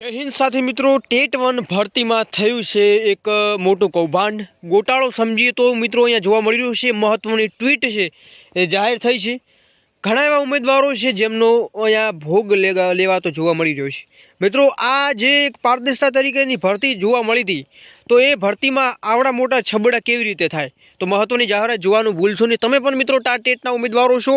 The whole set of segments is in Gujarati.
જય હિન્દ સાથે મિત્રો, ટેટ વન ભરતીમાં થયું છે એક મોટું કૌભાંડ. ગોટાળો સમજીએ તો મિત્રો અહીંયા જોવા મળી રહ્યું છે, મહત્વની ટ્વીટ છે, એ જાહેર થઈ છે. ઘણા એવા ઉમેદવારો છે જેમનો અહીંયા ભોગ લેવા લેવાતો જોવા મળી રહ્યો છે. મિત્રો, આ જે એક પારદર્શિતા તરીકેની ભરતી જોવા મળી હતી તો એ ભરતીમાં આવડા મોટા છબડા કેવી રીતે થાય? તો મહત્વની જાહેરાત જોવાનું ભૂલશો નહીં. તમે પણ મિત્રો ટાટેટના ઉમેદવારો છો,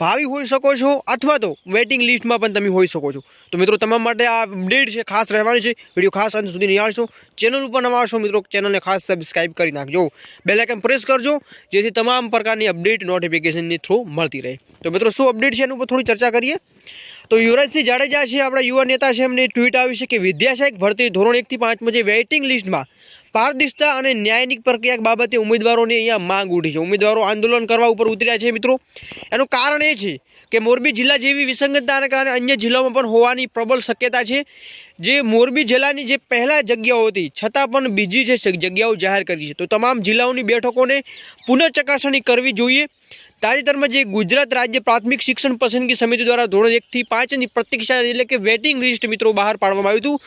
ભાવિ હોઈ શકો છો, અથવા તો વેઇટિંગ લિસ્ટમાં પણ તમે હોઈ શકો છો. તો મિત્રો તમારા માટે આ અપડેટ છે, ખાસ રહેવાની છે. વીડિયો ખાસ અંત સુધી નિહાળશો. ચેનલ ઉપર નવા આવશો મિત્રો ચેનલને ખાસ સબસ્ક્રાઈબ કરી નાખજો. બેલ આઇકન પ્રેસ કરજો, જેથી તમામ પ્રકારની અપડેટ નોટિફિકેશનની થ્રુ મળતી રહે. તો મિત્રો, શું અપડેટ છે એનું ઉપર થોડી ચર્ચા કરીએ? તો યુવરાજસિંહ જાડેજા છે, આપણા યુવા નેતા છે, એમને ટ્વીટ આવી છે કે વિદ્યાશાયક ભરતી ધોરણ એકથી પાંચમાં જે વેઇટિંગ લિસ્ટમાં પારદર્શિતા અને ન્યાયિક પ્રક્રિયા બાબતે ઉમેદવારોની અહીંયા માંગ ઉઠી છે. ઉમેદવારો આંદોલન કરવા ઉપર ઉતર્યા છે મિત્રો. એનું કારણ એ છે કે મોરબી જિલ્લા જેવી વિસંગતતાને કારણે અન્ય જિલ્લાઓમાં પણ હોવાની પ્રબળ શક્યતા છે. જે મોરબી જિલ્લાની જે પહેલાં જગ્યાઓ હતી, છતાં પણ બીજી જે જગ્યાઓ જાહેર કરી છે. તો તમામ જિલ્લાઓની બેઠકોને પુનઃચકાસણી કરવી જોઈએ. તાજેતરમાં જે ગુજરાત રાજ્ય પ્રાથમિક શિક્ષણ પસંદગી સમિતિ દ્વારા ધોરણ એકથી પાંચની પ્રતીક્ષા એટલે કે વેટિંગ લિસ્ટ મિત્રો બહાર પાડવામાં આવ્યું હતું.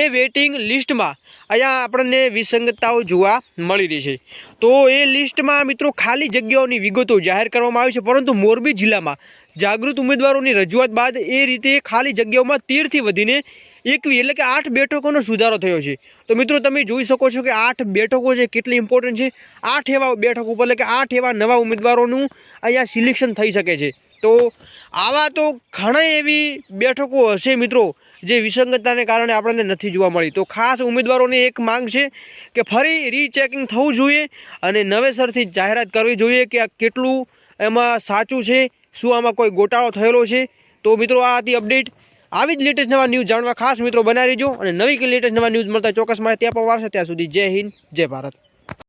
એ વેટિંગ લિસ્ટમાં અહીંયા આપણને વિસંગતતાઓ જોવા મળી રહી છે. તો એ લિસ્ટમાં મિત્રો ખાલી જગ્યાઓની વિગતો જાહેર કરવામાં આવી છે, પરંતુ મોરબી જિલ્લામાં જાગૃત ઉમેદવારોની રજૂઆત બાદ એ રીતે ખાલી જગ્યાઓમાં તેરથી વધીને એકવી એટલે કે આઠ બેઠકોનો સુધારો થયો છે. તો મિત્રો, તમે જોઈ શકો છો કે આઠ બેઠકો છે કેટલી ઇમ્પોર્ટન્ટ છે. આઠ એવા બેઠકો ઉપર એટલે કે આઠ એવા નવા ઉમેદવારોનું અહીંયા સિલેક્શન થઈ શકે છે. તો આવા તો ઘણા એવી બેઠકો હશે મિત્રો, જે વિસંગતતાને કારણે આપણને નથી જોવા મળી. તો ખાસ ઉમેદવારોની એક માંગ છે કે ફરી રીચેકિંગ થવું જોઈએ અને નવેસરથી જાહેરાત કરવી જોઈએ કે આ કેટલું એમાં સાચું છે, શું આમાં કોઈ ગોટાળો થયેલો છે. તો મિત્રો, આ હતી અપડેટ આવી જ લેટેસ્ટ નવા ન્યૂઝ જાણવા ખાસ મિત્રો બનાવી રહેજો અને નવી કે લેટેસ્ટ નવા ન્યૂઝ મળતા ચોક્કસ માહિતી આપવા આવશે ત્યાં સુધી જય હિન્દ, જય ભારત.